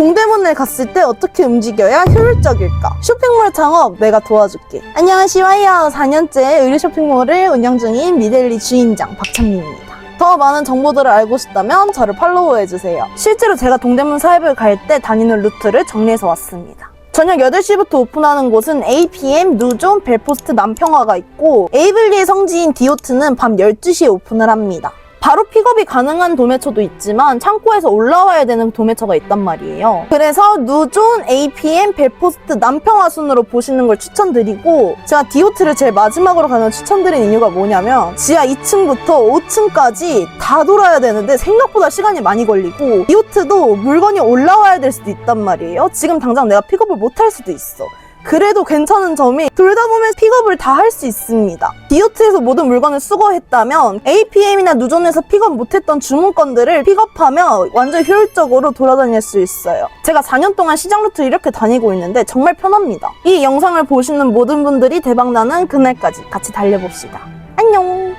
동대문을 갔을 때 어떻게 움직여야 효율적일까? 쇼핑몰 창업 내가 도와줄게. 안녕하시와요. 4년째 의류 쇼핑몰을 운영 중인 미델리 주인장 박찬미입니다. 더 많은 정보들을 알고 싶다면 저를 팔로우해주세요. 실제로 제가 동대문 사업을 갈 때 다니는 루트를 정리해서 왔습니다. 저녁 8시부터 오픈하는 곳은 APM, 누존, 벨포스트, 남평화가 있고 에이블리의 성지인 디오트는 밤 12시에 오픈을 합니다. 바로 픽업이 가능한 도매처도 있지만 창고에서 올라와야 되는 도매처가 있단 말이에요. 그래서 누존, APM, 벨포스트, 남평화 순으로 보시는 걸 추천드리고 제가 디오트를 제일 마지막으로 가는 추천드린 이유가 뭐냐면 지하 2층부터 5층까지 다 돌아야 되는데 생각보다 시간이 많이 걸리고 디오트도 물건이 올라와야 될 수도 있단 말이에요. 지금 당장 내가 픽업을 못 할 수도 있어. 그래도 괜찮은 점이 돌다 보면 픽업을 다 할 수 있습니다. 디오트에서 모든 물건을 수거했다면 APM이나 누존에서 픽업 못했던 주문건들을 픽업하면 완전 효율적으로 돌아다닐 수 있어요. 제가 4년 동안 시장 루트 이렇게 다니고 있는데 정말 편합니다. 이 영상을 보시는 모든 분들이 대박나는 그날까지 같이 달려봅시다. 안녕!